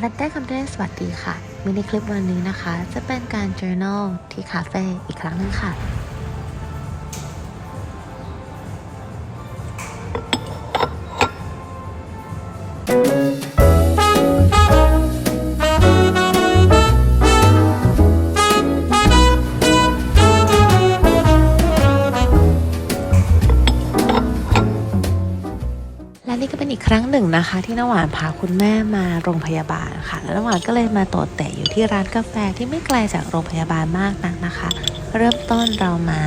อลันได้คำเด้สวัสดีค่ะมินิคลิปวันนี้นะคะ จะเป็นการ journal ที่คาเฟ่อีกครั้งหนึงค่ะ และนี่ก็เป็นอีกครั้งหนึ่งนะคะ ที่น้ำหวานพาคุณแม่มาโรงพยาบาลค่ะแล้วน้ำหวานก็เลยมาโตดเตะอยู่ที่ร้านกาแฟที่ไม่ไกลจากโรงพยาบาลมากนักนะคะ เริ่มต้นเรามา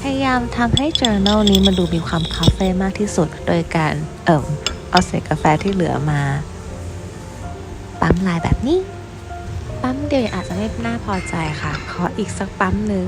พยายามทำให้ journal นี้มันดูมีความคาเฟ่มากที่สุด โดยการเอิ่มเอาเศษกาแฟที่เหลือมา ปั๊มลายแบบนี้ ปั๊มเดียวอาจจะไม่น่าพอใจค่ะ ขออีกสักปั๊มหนึ่ง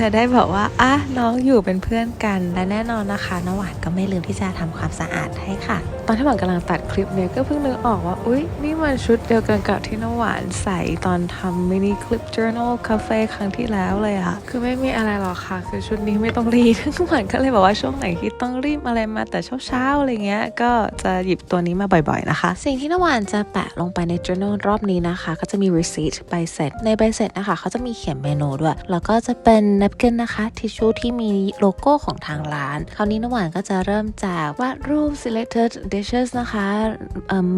จะได้บอกว่าอะน้องอยู่เป็นเพื่อนกัน และแน่นอนนะคะน้ำหวานก็ไม่ลืมที่จะทำความสะอาดให้ค่ะ ตอนที่หวานกำลังตัดคลิปเนี่ยก็เพิ่งนึกออกว่า อุ๊ย นี่มันชุดเดียวกันกับที่น้ำหวานใส่ตอนทำมินิคลิป journal คาเฟ่ครั้งที่แล้วเลยอะคือไม่มีอะไรหรอกค่ะ คือชุดนี้ไม่ต้องรีบหวานก็เลยบอกว่าช่วงไหนที่ต้องรีบอะไรมาแต่เช้าๆอะไรเงี้ยก็จะหยิบตัวนี้มาบ่อยๆนะคะ สิ่งที่น้ำหวานจะแปะลงไปใน journal รอบนี้นะคะ ก็จะมี receipt ใบเสร็จในใบเสร็จนะคะเขาจะมีเขียนเมนูด้วยแล้วก็จะเป็น napkin นะคะทิชชู่ที่มีโลโก้ของทางร้าน คราวนี้น้ำหวานก็จะเริ่มจากวาดรูป selected dishes นะคะ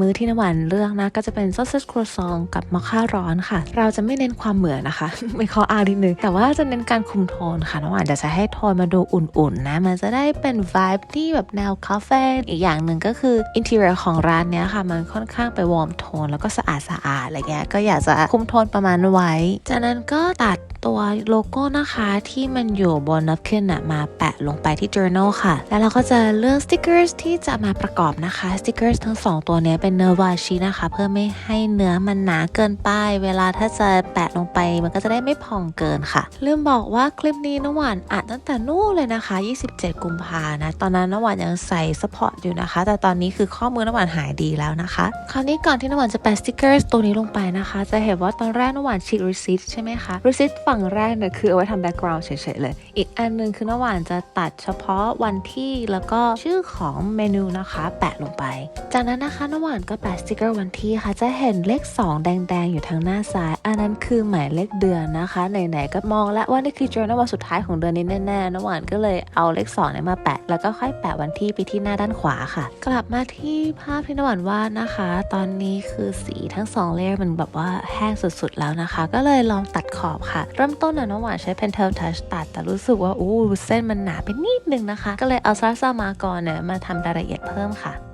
มื้อที่น้ำหวานเลือกนะ ก็จะเป็น sausage croissant กับมอคค่าร้อนค่ะ เราจะไม่เน้นความเหมือนนะคะ ไม่ขออ้างนิดนึง แต่ว่าจะเน้นการคุมโทนค่ะน้ำหวานจะใช้ให้โทนมาดูอุ่นๆนะ มันจะได้เป็น vibe ที่แบบแนวคาเฟ่อีกอย่างหนึ่งก็คือ interior ของร้านเนี้ยค่ะ มันค่อนข้างไปวอร์มโทน แล้วก็สะอาดสะอาดอะไรเงี้ยก็อยากจะคุมโทนประมาณไว้ จากนั้นก็ตัดตัวโลโก้นะคะที่มันอยู่บน napkin น่ะมาแปะลงไปที่ journal ค่ะ แล้วเราก็จะเลือก stickers ที่จะมาประกอบนะคะ stickers ทั้งสองตัวนี้เป็นเนื้อวาชินะคะ เพื่อไม่ให้เนื้อมันหนาเกินไป เวลาถ้าจะแปะลงไปมันก็จะได้ไม่พองเกินค่ะ ลืมบอกว่าคลิปนี้น้ำหวานอัดตั้งแต่นู่นเลยนะคะ 27 กุมภานะ ตอนนั้นน้ำหวานยังใส่ support อยู่นะคะ แต่ตอนนี้คือข้อมือน้ำหวานหายดีแล้วนะคะ คราวนี้ก่อนที่น้ำหวานจะแปะ stickers ตัวนี้ลงไปนะคะ จะเห็นว่าตอนแรกน้ำหวานฉีก receipt ใช่ไหมคะ receipt ฝั่งแรกเนี่ยคือเอาไว้ทำ background เฉยๆเลย อีกอันหนึงคือน้ำหวานจะตัดเฉพาะวันที่แล้วก็ชื่อของเมนูนะคะ แปะลงไป จากนั้นนะคะน้ำหวานก็แปะสติกเกอร์วันที่ค่ะ จะเห็นเลข 2 แดงๆ อยู่ทางหน้าซ้าย อันนั้นคือหมายเลขเดือนนะคะ ไหนๆก็มองแล้วว่านี่คือ journal วันสุดท้ายของเดือนนี้แน่ๆน้ำหวานก็เลยเอาเลข2เนี่ยมาแปะ แล้วก็ค่อยแปะวันที่ไปที่หน้าด้านขวาค่ะ กลับมาที่ภาพที่น้ำหวานวาดนะคะ ตอนนี้คือสีทั้งสองเลเยอร์มันแบบว่าแห้งสุดๆแล้วนะคะ ก็เลยลองตัดขอบค่ะเริ่มต้นน่ะน้องหวานใช้ Pentel Touch ตัด แต่รู้สึกว่าอู้เส้นมันหนาไปนิดนึงนะคะ ก็เลยเอาซาซามากอนเนี่ยมาทำรายละเอียดเพิ่มค่ะ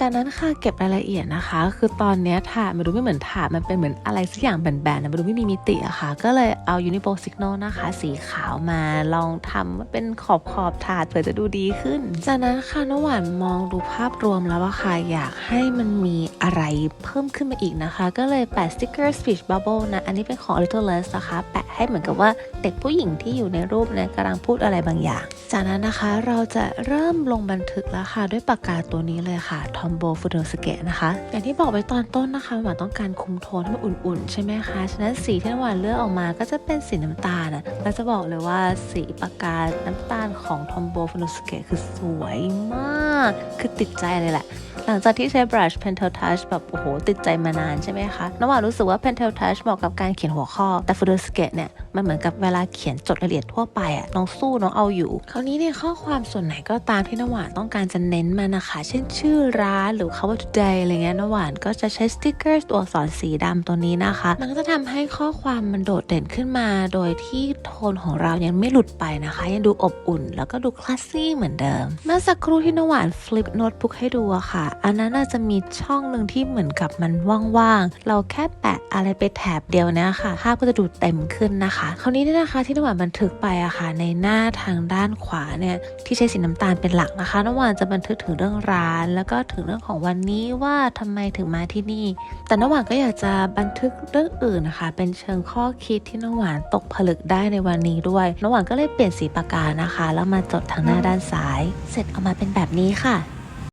จากนั้นค่ะเก็บรายละเอียดนะคะ คือตอนนี้ถาดมันดูไม่เหมือนถาดมันเป็นเหมือนอะไรสักอย่างแบนๆนะมันดูไม่มีมิติอะค่ะ ก็เลยเอา Unipo Signal นะคะ สีขาวมาลองทำว่าเป็นขอบขอบถาดเผื่อจะดูดีขึ้น จากนั้นค่ะน้หวานมองดูภาพรวมแล้วว่าค่ะอยากให้มันมีอะไรเพิ่มขึ้นมาอีกนะคะ ก็เลยแปะสติกเกอร์ speech bubble นะ อันนี้เป็นของ Little Less นะคะแปะให้เหมือนกับว่าเด็กผู้หญิงที่อยู่ในรูปเนี่ยกำลังพูดอะไรบางอย่าง จากนั้นนะคะเราจะเริ่มลงบันทึกแล้วค่ะด้วยปากกาตัวนี้เลยค่ะ Tombow f u n o s u k e นะคะ อย่างที่บอกไปตอนต้นนะคะหวานต้องการคุมโทนให้มันอุ่นๆ ใช่ไหมคะ ฉะนั้นสีที่หวานเลือกออกมาก็จะเป็นสีน้ำตาลนะแล้วจะบอกเลยว่าสีปากกาน้ำตาลของ Tombow f u n o s u k e คือสวยมาก คือติดใจเลยแหละหลังจากที่ใช้ brush Pentel Touch แบบ โอ้โห ติดใจมานานใช่ไหมคะน้ำหวานรู้สึกว่า Pentel Touch เหมาะกับการเขียนหัวข้อ แต่ f u d o s k e เนี่ย มันเหมือนกับเวลาเขียนจดรายละเอียดทั่วไปอะน้องสู้น้องเอาอยู่ คราวนี้ในข้อความส่วนไหนก็ตามที่น้ำหวานต้องการจะเน้นมานะคะ เช่นชื่อร้านหรือคำว่า today อะไรเงี้ยน้ำหวานก็จะใช้สติกเกอร์ตัวอักษรสีดำตัวนี้นะคะ มันก็จะทำให้ข้อความมันโดดเด่นขึ้นมา โดยที่โทนของเรายังไม่หลุดไปนะคะ ยังดูอบอุ่น แล้วก็ดูคลาสซี่เหมือนเดิม เมื่อสักครู่ที่น้ำหวานฟลิปโน้ตบุ๊กให้ดูอะค่ะ อันนั้นน่าจะมีช่องหนึ่งที่เหมือนกับมันว่างๆ เราแค่แปะอะไรไปแถบเดียวนี้ยค่ะภาพก็จะดูเต็มขึ้นนะคะคราวนี้เนี่ยนะคะที่น้ำหวานบันทึกไปอะค่ะ ในหน้าทางด้านขวาเนี่ยที่ใช้สีน้ำตาลเป็นหลักนะคะน้ำหวานจะบันทึกถึงเรื่องร้าน แล้วก็ถึงเรื่องของวันนี้ว่าทำไมถึงมาที่นี่ แต่น้ำหวานก็อยากจะบันทึกเรื่องอื่นนะคะ เป็นเชิงข้อคิดที่น้ำหวานตกผลึกได้ในวันนี้ด้วยน้ำหวานก็เลยเปลี่ยนสีปากกานะคะ แล้วมาจดทางหน้าด้านซ้าย เสร็จออกมาเป็นแบบนี้ค่ะ